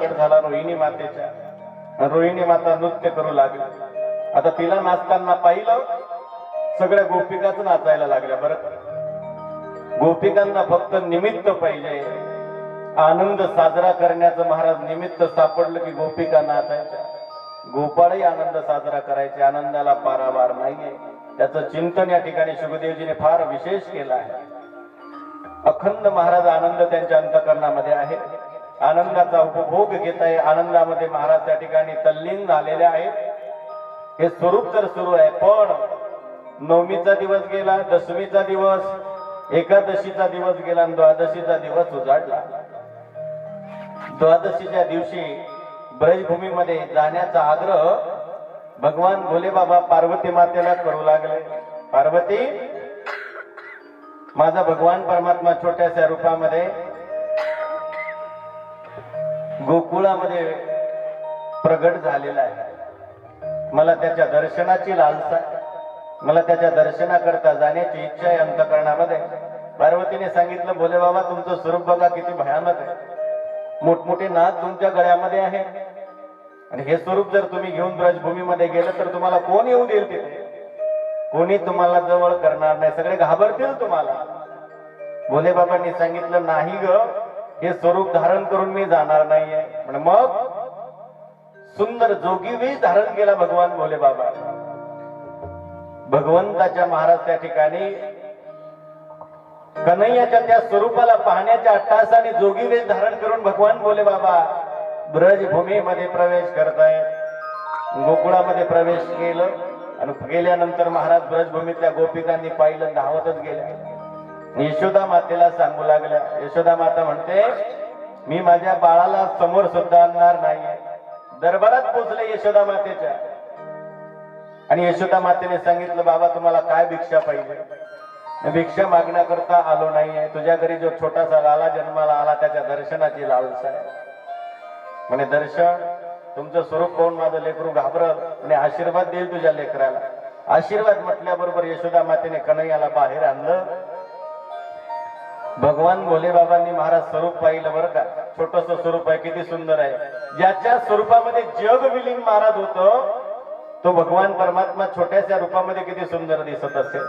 प्रगट झाला रोहिणी मातेच्या. रोहिणी माता नृत्य करू लागली. आता तिला नाचताना पाहिलं सगळ्या गोपिकाच नाचायला लागल्या बरं. गोपिकांना फक्त निमित्त पाहिजे. आनंद साजरा करण्याचं महाराज निमित्त सापडलं की गोपिका नाचायच्या. गोपाळही आनंद साजरा करायचे आनंदाला पारावार नाहीये. त्याचं चिंतन या ठिकाणी शुभदेवजीने फार विशेष केलं आहे. अखंड महाराज आनंद त्यांच्या अंतकरणामध्ये आहे. आनंदाचा उपभोग घेत आहे आनंदामध्ये महाराज त्या ठिकाणी तल्लीन झालेले आहेत. हे स्वरूप तर सुरू आहे पण नवमीचा दिवस गेला दशमीचा दिवस एकादशीचा दिवस गेला आणि द्वादशीचा दिवस उजाडला. द्वादशीच्या दिवशी ब्रजभूमीमध्ये जाण्याचा आग्रह भगवान भोले बाबा पार्वती मातेला करू लागले. पार्वती माझा भगवान परमात्मा छोट्याशा रूपामध्ये गोकुळामध्ये प्रगट झालेला आहे. मला त्याच्या दर्शनाची लालसा मला त्याच्या दर्शनाकरता जाण्याची इच्छा आहे अंतकरणामध्ये. पार्वतीने सांगितलं भोले बाबा तुमचं स्वरूप बघा किती भयानक आहे. मोठमोठे नाद तुमच्या गळ्यामध्ये आहे. आणि हे स्वरूप जर तुम्ही घेऊन ब्रजभूमीमध्ये गेलं तर तुम्हाला कोण येऊ देईल तिथे? कोणी तुम्हाला जवळ करणार नाही. सगळे घाबरतील तुम्हाला. भोले बाबांनी सांगितलं नाही ग. हे स्वरूप धारण करून मी जाणार नाहीये. पण मग सुंदर जोगी धारण केला भगवान भोले बाबा भगवंताच्या महाराज त्या ठिकाणी कन्हैयाच्या त्या स्वरूपाला पाहण्याच्या अट्टासाने जोगी वेश धारण करून भगवान भोले बाबा ब्रजभूमीमध्ये प्रवेश करतायत गोकुळामध्ये प्रवेश केलं आणि गेल्यानंतर महाराज ब्रजभूमीतल्या गोपिकांनी पाहिलं धावतच गेले. यशोदा मातेला सांगू लागल्या. यशोदा माता म्हणते मी माझ्या बाळाला समोर सुद्धा आणणार नाहीये. दरबारात पोचले यशोदा मातेच्या. आणि यशोदा मातेने सांगितलं बाबा तुम्हाला काय भिक्षा पाहिजे? भिक्षा मागण्याकरता आलो नाहीये. तुझ्या घरी जो छोटासा लाला जन्माला आला त्याच्या दर्शनाची लालसा आहे. म्हणे दर्शन? तुमचं स्वरूप पाहून माझं लेकरू घाबरल आणि आशीर्वाद देईल तुझ्या लेकराला. आशीर्वाद म्हटल्याबरोबर यशोदा मातेने कन्हैयाला बाहेर आणलं. भगवान भोलेबाबांनी महाराज स्वरूप पाहिलं बरं का. छोटस स्वरूप आहे किती सुंदर आहे. ज्याच्या स्वरूपामध्ये जग विलीन महाराज होतो तो भगवान परमात्मा छोट्याशा रूपामध्ये किती सुंदर दिसत असेल.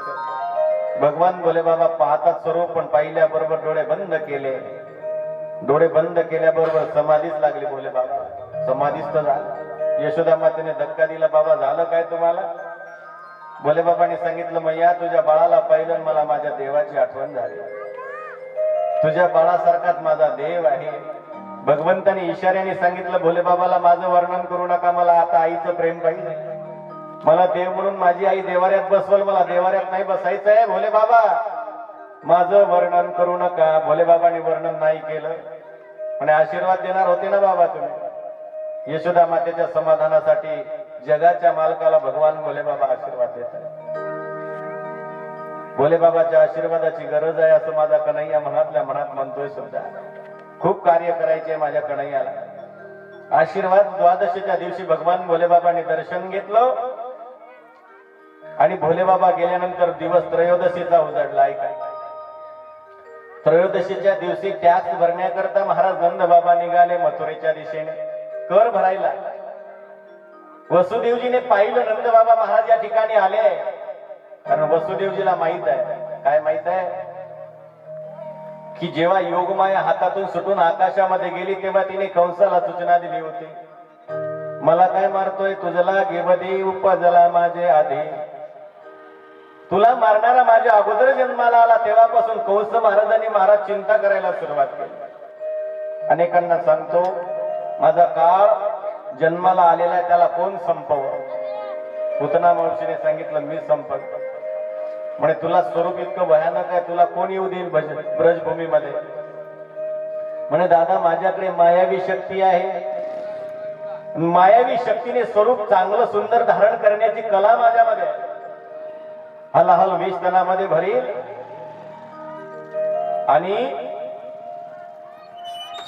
भगवान भोलेबाबा पाहतात स्वरूप पण पाहिल्याबरोबर डोळे बंद केले. डोळे बंद केल्याबरोबर समाधीच लागली भोलेबाबा समाधीच तर झालं. यशोदा मातेने धक्का दिला बाबा झालं काय तुम्हाला? भोलेबाबांनी सांगितलं मैया तुझ्या बाळाला पाहिलं मला माझ्या देवाची आठवण झाली. तुझ्या बाळासारखाच माझा देव आहे. भगवंताने इशाऱ्याने सांगितलं भोले बाबाला माझं वर्णन करू नका मला आता आईचं प्रेम पाहिजे. मला देव म्हणून माझी आई देवाऱ्यात बसवल मला देवाऱ्यात नाही बसायचं आहे भोले बाबा. माझं वर्णन करू नका. भोले बाबाने वर्णन नाही केलं. पण आशीर्वाद देणार होते ना बाबा तुम्ही? यशोदा मातेच्या समाधानासाठी जगाच्या मालकाला भगवान भोले बाबा आशीर्वाद देतात. भोले बाबाच्या आशीर्वादाची गरज आहे असं माझा कन्हैया मनातल्या मनात म्हणतोय सुद्धा. खूप कार्य करायचे माझ्या कन्हैयाला. आशीर्वाद द्वादशीच्या दिवशी भगवान भोलेबाबाने दर्शन घेतलं आणि भोलेबाबा गेल्यानंतर दिवस त्रयोदशीचा उजडला ऐका. त्रयोदशीच्या दिवशी टॅक्स भरण्याकरता महाराज नंद बाबा निघाले मथुरेच्या दिशेने. कर भरायला. वसुदेवजीने पाहिलं नंदबाबा महाराज या ठिकाणी आले. कारण वसुदेवजीला माहीत आहे. काय माहीत आहे? की जेव्हा योगमाया हातातून सुटून आकाशामध्ये गेली तेव्हा तिने कंसाला सूचना दिली होती. मला काय मारतोय? तुझला गेवदी उपजला माझे आधी. तुला मारणारा माझ्या अगोदर जन्माला आला तेव्हापासून कंस महाराजांनी महाराज चिंता करायला सुरुवात केली. अनेकांना सांगतो माझा काळ जन्माला आलेला आहे त्याला कोण संपव पुतना मावशीने सांगितलं मी संपत. म्हणे तुला स्वरूप इतकं भयानक आहे तुला कोण येऊ देईल भज ब्रजभूमीमध्ये? म्हणे दादा माझ्याकडे मायावी शक्ती आहे. मायावी शक्तीने स्वरूप चांगलं सुंदर धारण करण्याची कला माझ्यामध्ये आहे. हलाहल विष तणामध्ये भरील आणि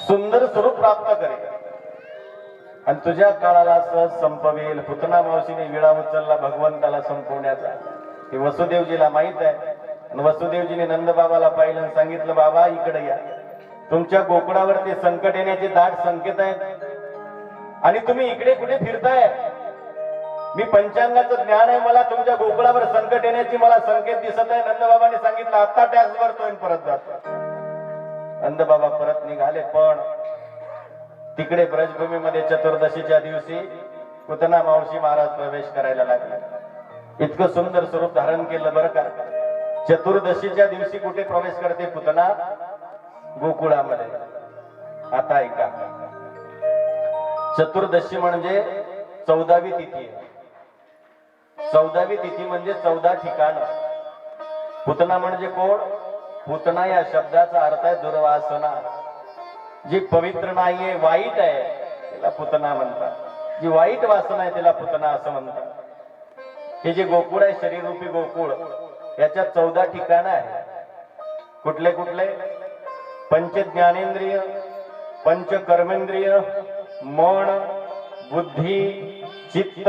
सुंदर स्वरूप प्राप्त करेल आणि तुझ्या काळाला सहज संपवेल. पुतना मावशीने विळा उचलला भगवंताला संपवण्याचा. हे वसुदेवजीला माहीत आहे. आणि वसुदेवजीने नंदबाबाला पाहिलं आणि सांगितलं बाबा इकडे या. तुमच्या गोकुळावरती संकट येण्याचे दाट संकेत आहेत. आणि तुम्ही इकडे कुठे फिरताय? मी पंचांगाचं ज्ञान आहे. मला तुमच्या गोकुळावर संकट येण्याची मला संकेत दिसत आहे. नंदबाबाने सांगितलं आता टॅक्स भरतोय परत जातो नंदबाबा परत निघाले पण तिकडे ब्रजभूमीमध्ये चतुर्दशीच्या दिवशी पुतना मावशी महाराज प्रवेश करायला लागले. इतकं सुंदर स्वरूप धारण केलं बरं का. चतुर्दशीच्या दिवशी कुठे प्रवेश करते पुतना? गोकुळामध्ये. आता ऐका. चतुर्दशी म्हणजे चौदावी तिथी चौदावी तिथी म्हणजे चौदा ठिकाण. पुतना म्हणजे कोण? पुतना या शब्दाचा अर्थ आहे दुर्वासना. जी पवित्र नाहीये वाईट आहे त्याला पुतना म्हणतात. जी वाईट वासना आहे त्याला पुतना असं म्हणतात. हे जे गोकुळ आहे शरीररूपी गोकुळ याच्या चौदा ठिकाण आहे कुठले कुठले? पंच ज्ञानेंद्रिय पंच कर्मेंद्रिय मन बुद्धी चित्त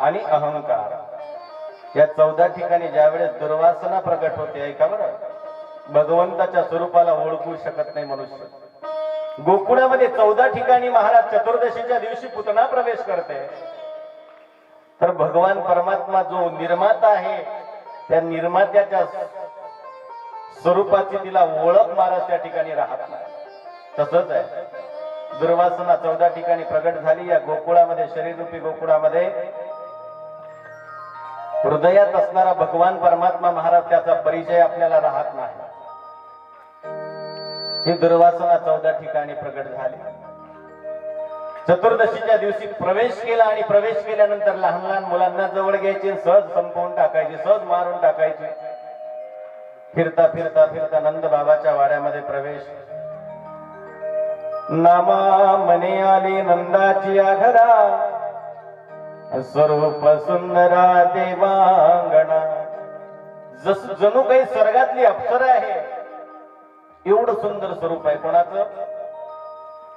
आणि अहंकार. या चौदा ठिकाणी ज्यावेळेस दुर्वासना प्रकट होते ऐका बरं. भगवंताच्या स्वरूपाला ओळखू शकत नाही मनुष्य. गोकुळामध्ये चौदा ठिकाणी महाराज चतुर्दशीच्या दिवशी पुतना प्रवेश करते. तर भगवान परमात्मा जो निर्माता आहे त्या निर्मात्याच्या स्वरूपाची तिला ओळख महाराज त्या ठिकाणी राहत नाही. तसंच आहे. दुर्वासना चौदा ठिकाणी प्रगट झाली. या गोकुळामध्ये शरीररूपी गोकुळामध्ये हृदयात असणारा भगवान परमात्मा महाराज त्याचा परिचय आपल्याला राहत नाही. हे दुर्वासना चौदा ठिकाणी प्रगट झाली. चतुर्दशीच्या दिवशी प्रवेश केला आणि प्रवेश केल्यानंतर लहान लहान मुलांना जवळ घ्यायचे सहज संपवून टाकायचे सहज मारून टाकायचे. फिरता फिरता फिरता नंद बाबाच्या वाड्यामध्ये प्रवेश. नामा मने आली नंदाची आघरा स्वरूप सुंदरा देवांगणा. जस जणू काही स्वर्गातली अप्सरा आहे एवढं सुंदर स्वरूप आहे. कोणाचं?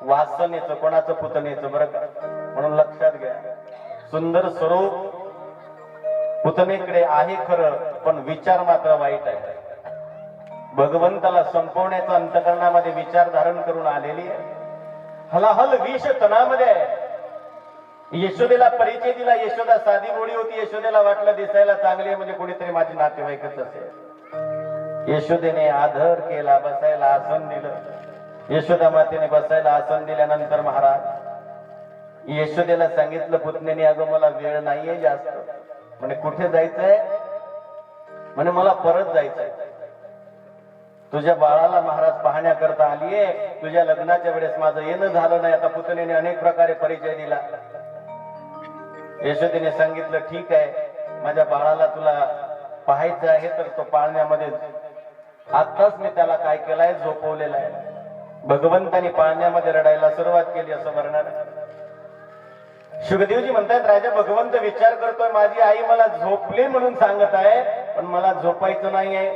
वासनेचं कोणाचं पुतणेचं बरं का? म्हणून लक्षात घ्या. सुंदर स्वरूप पुतनेकडे आहे खरं पण विचार मात्र वाईट आहे. भगवंताला संपवण्याचा अंतकरणामध्ये विचार धारण करून आलेली आहे. हलाहल विष तणामध्ये आहे. यशोदेला परिचय दिला यशोदा साधी बोळी होती यशोदेला वाटलं दिसायला चांगली आहे म्हणजे कोणीतरी माझी नातेवाईकच असेल. यशोदेने आदर केला बसायला आसन दिलं. यशोदा मातेने बसायला आसन दिल्यानंतर महाराज यशोदेला सांगितलं पुतनेने अगं मला वेळ नाहीये जास्त. म्हणे कुठे जायचंय? म्हणे मला परत जायचंय. तुझ्या बाळाला महाराज पाहण्याकरता आलीये. तुझ्या लग्नाच्या वेळेस माझं येणं झालं नाही. आता पुतणीने अनेक प्रकारे परिचय दिला. यशोदेने सांगितलं ठीक आहे. माझ्या बाळाला तुला पाहायचं आहे तर तो पाळण्यामध्ये आताच मी त्याला काय केलंय झोपवलेला आहे. भगवंतानी पाळण्यामध्ये रडायला सुरुवात केली असं वर्णन शुभदेवजी म्हणतात राजा भगवंत विचार करतोय. माझी आई मला झोपली म्हणून सांगत आहे पण मला झोपायचं नाहीये.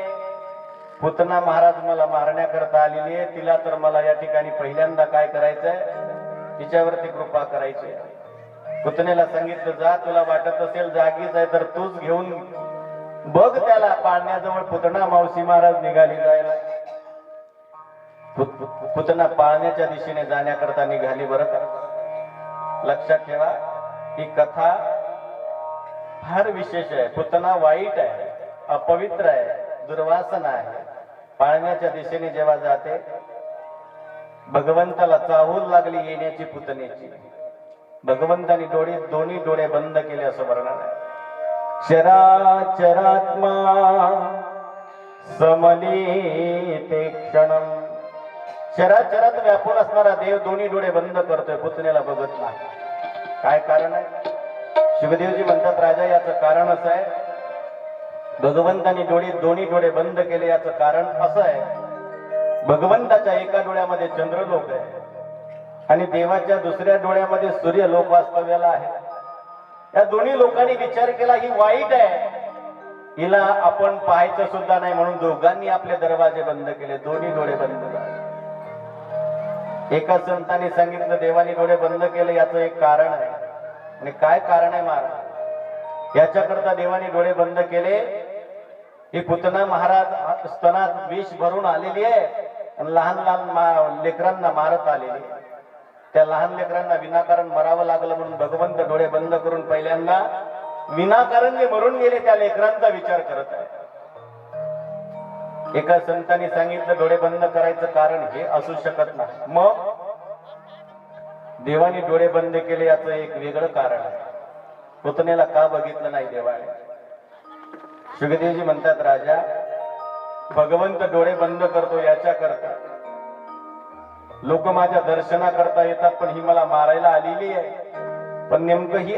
पुतना महाराज मला मारण्याकरता आलेली आहे. तिला तर मला या ठिकाणी पहिल्यांदा काय करायचंय? तिच्यावरती कृपा करायची आहे. सांगितलं जा तुला वाटत असेल जागीच आहे तर तूच घेऊन बघ त्याला पाळण्याजवळ पुतना मावशी महाराज निघाली जायला. पुतना पाळण्याच्या दिशेने जाण्याकरता निघाली बरं का? लक्षात ठेवा ही कथा फार विशेष आहे. पुतना वाईट आहे अपवित्र आहे दुर्वासना आहे. पाळण्याच्या दिशेने जेव्हा जाते भगवंताला चाहूल लागली येण्याची पुतनेची. भगवंतानी डोळे दोन्ही डोळे बंद केले असं वर्णन आहे. चराचरात्मा समली क्षण. क्षणम चराचरात व्यापून असणारा देव दोन्ही डोळे बंद करतोय पुतण्याला बघत नाही. काय कारण आहे? शिवदेवजी म्हणतात राजा याचं कारण असं आहे. भगवंतानी डोळे दोन्ही डोळे बंद केले याचं कारण असं आहे. भगवंताच्या एका डोळ्यामध्ये चंद्रलोक आहे आणि देवाच्या दुसऱ्या डोळ्यामध्ये सूर्य लोक वास्तव्याला आहे. या दोन्ही लोकांनी विचार केला ही वाईट आहे. हिला आपण पाहायचं सुद्धा नाही म्हणून दोघांनी आपले दरवाजे बंद केले दोन्ही डोळे बंद झाले. एका संतांनी सांगितलं देवानी डोळे बंद केले याचं एक कारण आहे. आणि काय कारण आहे महाराज याच्याकरता देवानी डोळे बंद केले. ही पुतना महाराज स्तनात विष भरून आलेली आहे आणि लहान लहान लेकरांना मारत आलेली आहे. त्या लहान लेकरांना विनाकारण मरावं लागलं म्हणून भगवंत डोळे बंद करून पहिल्यांदा विनाकारण जे मरून गेले त्या लेकरांचा विचार करत आहे. एका संतांनी सांगितलं डोळे बंद करायचं कारण हे असू शकत नाही. मग देवाने डोळे बंद केले याच एक वेगळं कारण आहे. पुतण्याला का बघितलं नाही देवाने? सुखदेवजी म्हणतात राजा भगवंत डोळे बंद करतो याच्या करता लोक माझ्या दर्शना करता येतात पण ही मला मारायला आलेली आहे. पण नेमकं ही